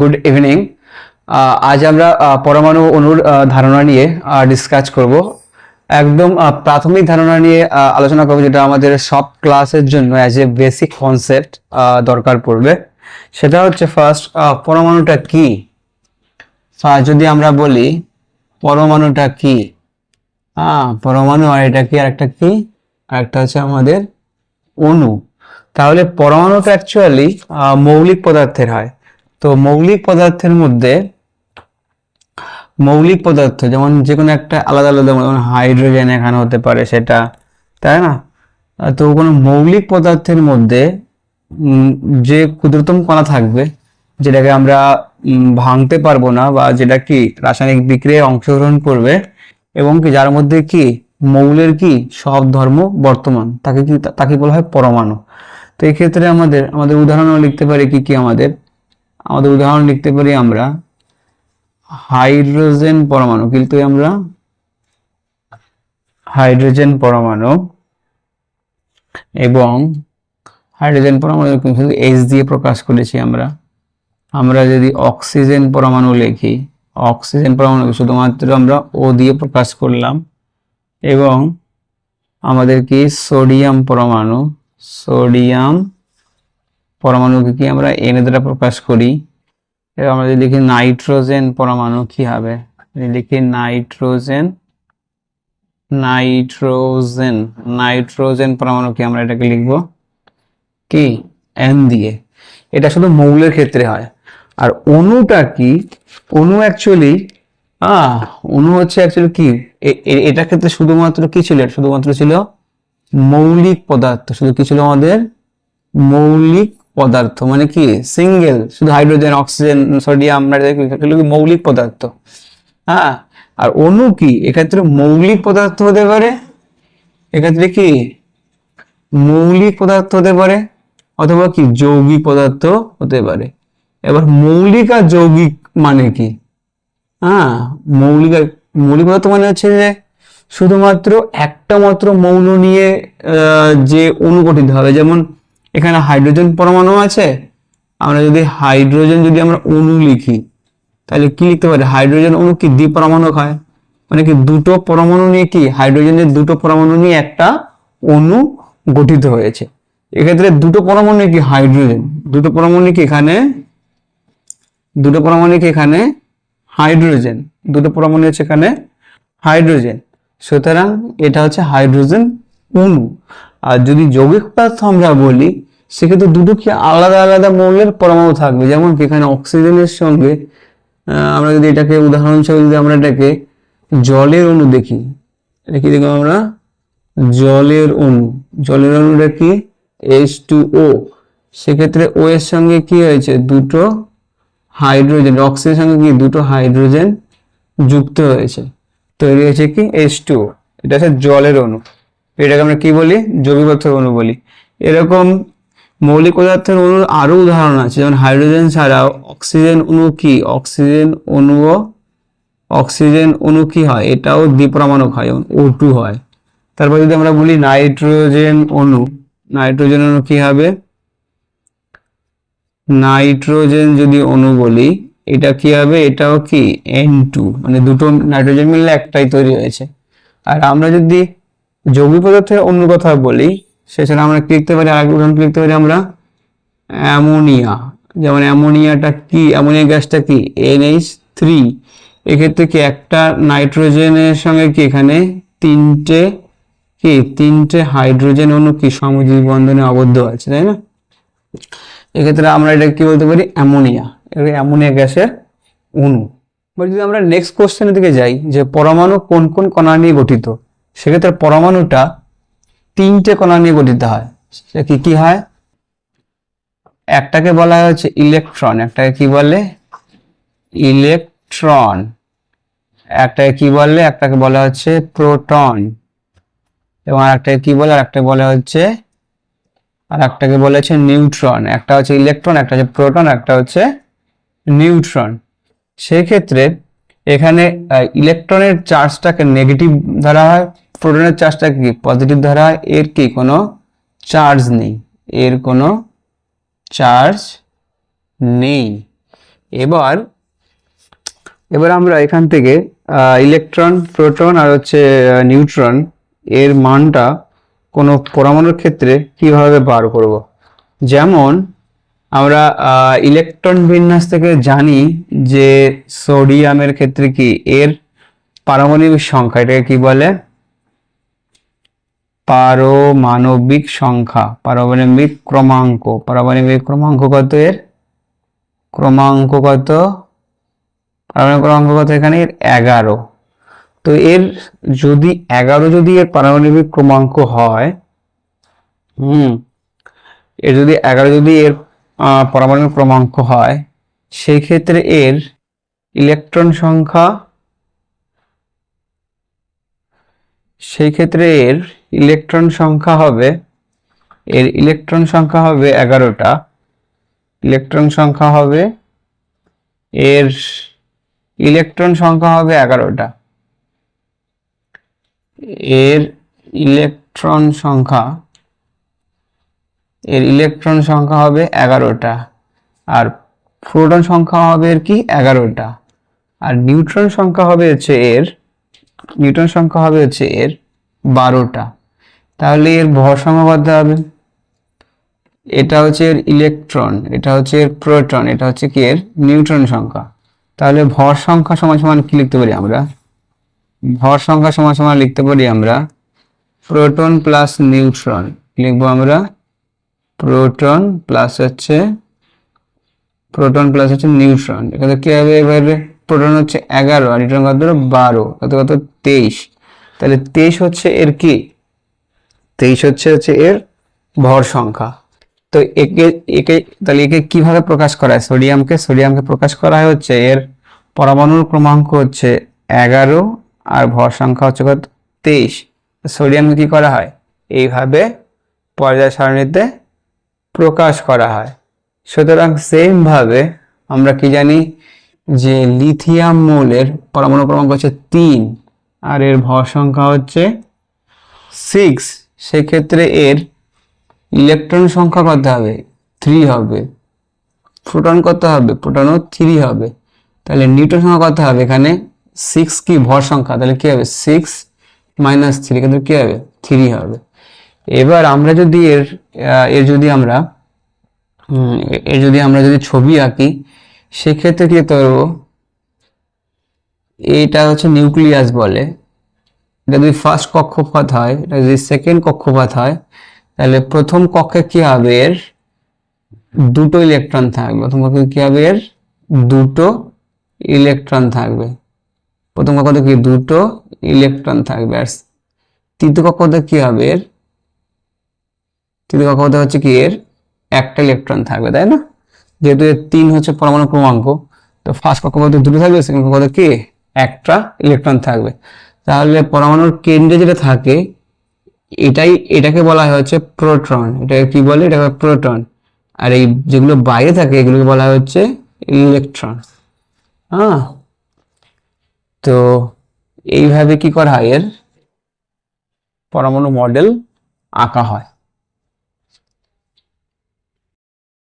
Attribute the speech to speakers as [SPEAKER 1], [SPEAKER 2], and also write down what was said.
[SPEAKER 1] Good evening আজ আমরা পরমাণু আহ, ধারণা নিয়ে ডিসকাস করব। একদম প্রাথমিক ধারণা নিয়ে আলোচনা করব যেটা আমাদের সব ক্লাসের জন্য অ্যাজ এ বেসিক কনসেপ্ট দরকার পড়বে। সেটা হচ্ছে ফার্স্ট পরমাণুটা কি? যদি আমরা বলি পরমাণুটা কি? হ্যাঁ পরমাণু আর এটা কি আর একটা কি? আর একটা হচ্ছে আমাদের অণু। তাহলে পরমাণুটা অ্যাকচুয়ালি মৌলিক পদার্থের হয়। তো মৌলিক পদার্থের মধ্যে মৌলিক পদার্থ, যেমন যে কোনো একটা আলাদা আলাদা, যেমন হাইড্রোজেন এখানে হতে পারে, সেটা, তাই না? তো কোনো মৌলিক পদার্থের মধ্যে যে ক্ষুদ্রতম কণা থাকবে, যেটাকে আমরা ভাঙতে পারব না, বা যেটা কি রাসায়নিক বিক্রিয়ায় অংশগ্রহণ করবে, এবং কি যার মধ্যে কি মৌলের কি সব ধর্ম বর্তমান, তাকে কি, তাকে বলা হয় পরমাণু। তো এই ক্ষেত্রে আমাদের আমাদের উদাহরণও লিখতে পারি কি কি আমাদের। আমাদের উদাহরণ লিখতে পারি আমরা। হাইড্রোজেন পরমাণু কিন্তু আমরা? হাইড্রোজেন পরমাণু এবং হাইড্রোজেন পরমাণু কিন্তু এইচ দিয়ে প্রকাশ করেছি আমরা। আমরা যদি অক্সিজেন পরমাণু লিখি, অক্সিজেন পরমাণু শুধুমাত্র আমরা ও দিয়ে প্রকাশ করলাম এবং আমাদের কি? সোডিয়াম পরমাণু, সোডিয়াম পরমাণুকে কি আমরা এন দ্বারা প্রকাশ করি? এবং আমরা যদি লিখি নাইট্রোজেন পরমাণু কি হবে? লিখি নাইট্রোজেন নাইট্রোজেন নাইট্রোজেন পরমাণুকে আমরা এটাকে লিখব? কি? এন দিয়ে। এটা শুধু মৌলের ক্ষেত্রে হয়। আর অণুটা কি? অণু অ্যাকচুয়ালি অণু হচ্ছে অ্যাকচুয়ালি কি? এটা ক্ষেত্রে শুধুমাত্র কি ছিল? শুধুমাত্র ছিল মৌলিক পদার্থ। শুধু কি ছিল আমাদের? মৌলিক পদার্থ মানে কি? সিঙ্গেল শুধু হাইড্রোজেন অক্সিজেন সোডিয়াম কি মৌলিক পদার্থ। হ্যাঁ? আর অণু কি? এক্ষেত্রে মৌলিক পদার্থ হতে পারে। এক্ষেত্রে কি? মৌলিক পদার্থ হতে পারে, অথবা কি? যৌগিক পদার্থ হতে পারে। এবার মৌলিক আর যৌগিক মানে কি? হ্যাঁ? মৌলিক আর- মৌলিক পদার্থ মানে হচ্ছে যে, শুধুমাত্র একটা মাত্র মৌল নিয়ে যে অণু গঠিত হবে। যেমন এখানে হাইড্রোজেন পরমাণু আছে। আমরা যদি হাইড্রোজেন যদি আমরা অণু লিখি, তাহলে কি লিখতে পারি? হাইড্রোজেন অণু কি দ্বিপরমাণু হয়? মানে কি দুটো পরমাণু নিয়ে কি? হাইড্রোজেনের দুটো পরমাণু নিয়ে একটা অণু গঠিত হয়েছে। এক্ষেত্রে দুটো পরমাণু কি? হাইড্রোজেন। দুটো পরমাণু কি এখানে? দুটো পরমাণু কি এখানে? হাইড্রোজেন। দুটো পরমাণু হচ্ছে এখানে হাইড্রোজেন। সুতরাং এটা হচ্ছে হাইড্রোজেন অণু। আর যদি যৌগিক পদার্থ আমরা বলি সেক্ষেত্রে দুটো কি আলাদা আলাদা মৌলের পরমাণু থাকবে। যেমন কি এখানে অক্সিজেনের সঙ্গে আমরা যদি এটাকে উদাহরণ হিসেবে যদি আমরা এটাকে জলের অণু দেখি, এটা কি দেখব আমরা? জলের অণু। জলের অণুটা কি? এইচ টু ও সেক্ষেত্রে ও এর সঙ্গে কি হয়েছে? দুটো হাইড্রোজেন। অক্সিজেনের সঙ্গে কি? দুটো হাইড্রোজেন যুক্ত হয়েছে। তৈরি হয়েছে কি? এইচ টু এটা হচ্ছে জলের অণু। এটাকে আমরা কি বলি? পদার্থের অণু বলি। এরকম মৌলিক পদার্থের অণুর আরও উদাহরণ আছে, যেমন হাইড্রোজেন ছাড়াও অক্সিজেন অণু কি? অক্সিজেন অণুও অক্সিজেন অণু কি হয়? এটাও দ্বিপরমাণুক হয় ও টু হয়। তারপর যদি আমরা বলি নাইট্রোজেন অণু নাইট্রোজেন অণু কি হবে? নাইট্রোজেন যদি অণু বলি, এটা কি হবে? এটাও কি? এন টু মানে দুটো নাইট্রোজেন মিললে একটাই তৈরি হয়েছে। আর আমরা যদি যৌগিক পদার্থের অণুর কথা বলি সেছাড়া আমরা লিখতে পারি আরেক উদাহরণ লিখতে পারি আমরা অ্যামোনিয়া। যেমন অ্যামোনিয়াটা কি? অ্যামোনিয়া গ্যাসটা কি? এনএইচ থ্রি এক্ষেত্রে কি একটা নাইট্রোজেনের সঙ্গে কি এখানে তিনটে কি? তিনটে হাইড্রোজেন অণু কি সমজীব বন্ধনে আবদ্ধ আছে, তাই না? এক্ষেত্রে আমরা এটা কি বলতে পারি? অ্যামোনিয়া। এটা অ্যামোনিয়া গ্যাসের অণু। এবার যদি আমরা নেক্সট কোশ্চেনের দিকে যাই, যে পরমাণু কোন কোন কণা নিয়ে গঠিত? সেক্ষেত্রে পরমাণুটা তিনটে কণা নিয়ে গঠিত হয়। সে কি কি হয়? একটাকে বলা হয় হচ্ছে ইলেকট্রন, একটাকে কি বলে? ইলেকট্রন। একটাকে কি বলে? একটাকে বলা হচ্ছে প্রোটন। এবং আরেকটাকে কি বলে? আর একটা বলা হচ্ছে আর একটাকে বলা হচ্ছে নিউট্রন। একটা হচ্ছে ইলেকট্রন, একটা হচ্ছে প্রোটন, একটা হচ্ছে নিউট্রন। সেই ক্ষেত্রে এখানে ইলেকট্রনের চার্জটাকে নেগেটিভ ধরা হয় প্রোটনের চার্জটাকে কি? পজিটিভ ধরা হয়। এর কি? কোনো চার্জ নেই। এর কোনো চার্জ নেই। এবার এবার আমরা এখান থেকে ইলেকট্রন প্রোটন আর হচ্ছে নিউট্রন এর মানটা কোনো পরমাণুর ক্ষেত্রে কীভাবে বার করব? যেমন আমরা ইলেকট্রন বিন্যাস থেকে জানি যে সোডিয়ামের ক্ষেত্রে কি এর পারমাণবিক সংখ্যা, এটাকে কি বলে? পারমাণবিক সংখ্যা, পারমাণবিক ক্রমাঙ্ক। পারমাণবিক ক্রমাঙ্ক কত এর? ক্রমাঙ্ক কত? পারমাণবিক ক্রমাঙ্ক কত এখানে? এর এগারো। তো এর যদি এগারো যদি এর পারমাণবিক ক্রমাঙ্ক হয়, হুম, এর যদি এগারো যদি এর আহ, পারমাণবিক ক্রমাঙ্ক হয় সেই ক্ষেত্রে এর ইলেকট্রন সংখ্যা সেই ক্ষেত্রে এর ইলেকট্রন সংখ্যা হবে এর ইলেকট্রন সংখ্যা হবে এগারোটা ইলেকট্রন সংখ্যা হবে এর ইলেকট্রন সংখ্যা হবে এগারোটা এর ইলেকট্রন সংখ্যা এর ইলেকট্রন সংখ্যা হবে এগারোটা। আর প্রোটন সংখ্যা হবে এর কি? এগারোটা। আর নিউট্রন সংখ্যা হবে হচ্ছে এর নিউট্রন সংখ্যা হবে হচ্ছে এর বারোটা। তাহলে এর ভর কত হবে। এটা হচ্ছে এর ইলেকট্রন এটা হচ্ছে এর প্রোটন এটা হচ্ছে কি এর নিউট্রন সংখ্যা। তাহলে ভর সংখ্যা সমান সমান কি লিখতে পারি আমরা? ভর সংখ্যা সমান সমান লিখতে পারি আমরা প্রোটন প্লাস নিউট্রন লিখব আমরা প্রোটন প্লাস হচ্ছে প্রোটন প্লাস হচ্ছে নিউট্রন এখানে কি হবে এবারে? প্রোটন হচ্ছে এগারো আর নিউট্রন কত? বারো। কত কত? তেইশ। তাহলে তেইশ হচ্ছে এর কি? তেইশ হচ্ছে হচ্ছে এর ভর সংখ্যা। তো একে একে, তাহলে একে কীভাবে প্রকাশ করা হয়? সোডিয়ামকে সোডিয়ামকে প্রকাশ করা হয় হচ্ছে এর পরমাণুর ক্রমাঙ্ক হচ্ছে এগারো আর ভর সংখ্যা হচ্ছে কত? তেইশ। সোডিয়ামকে কি করা হয়? এইভাবে পর্যায় সারণীতে প্রকাশ করা হয়। সুতরাং সেম ভাবে আমরা কি জানি যে লিথিয়াম মৌলের পরমাণু ক্রমাঙ্ক হচ্ছে তিন, আর এর ভর সংখ্যা হচ্ছে সিক্স সেক্ষেত্রে এর ইলেকট্রন সংখ্যা কত হবে? থ্রি হবে। প্রোটন কত হবে? প্রোটনও থ্রি হবে। তাহলে নিউটন সংখ্যা কত হবে এখানে? সিক্স কি? ভর সংখ্যা। তাহলে কি হবে? সিক্স মাইনাস থ্রি কিন্তু কি হবে? থ্রি হবে। এবার আমরা যদি এর এর যদি আমরা এর যদি আমরা যদি ছবি আঁকি, সেক্ষেত্রে কি করতে পারব এটা হচ্ছে নিউক্লিয়াস বলে। এটা যদি ফার্স্ট কক্ষপথ হয়, এটা যদি সেকেন্ড কক্ষপথ হয়, তাহলে প্রথম কক্ষে কি হবে? এর দুটো ইলেকট্রন থাকবে। প্রথম কক্ষে কি হবে? এর দুটো ইলেকট্রন থাকবে। প্রথম কক্ষতে কি? দুটো ইলেকট্রন থাকবে। আর তৃতীয় কক্ষতে কি হবে? এর তৃতীয় কক্ষপথে হচ্ছে কি এর একটা ইলেকট্রন থাকবে, তাই না? যেহেতু এর তিন হচ্ছে পরমাণু ক্রমাঙ্ক, তো ফার্স্ট কক্ষপথে দুটো থাকবে সেকেন্ড কক্ষপথে কি? একটা ইলেকট্রন থাকবে। তাহলে পরমাণুর কেন্দ্রে যেটা থাকে, এটাই, এটাকে বলা হয় হচ্ছে প্রোটন এটাকে কি বলে? এটাকে প্রোটন আর এই যেগুলো বাইরে থাকে, এগুলোকে বলা হচ্ছে ইলেকট্রন হ্যাঁ? তো এইভাবে কি করা হয়? এর পরমাণু মডেল আঁকা হয়।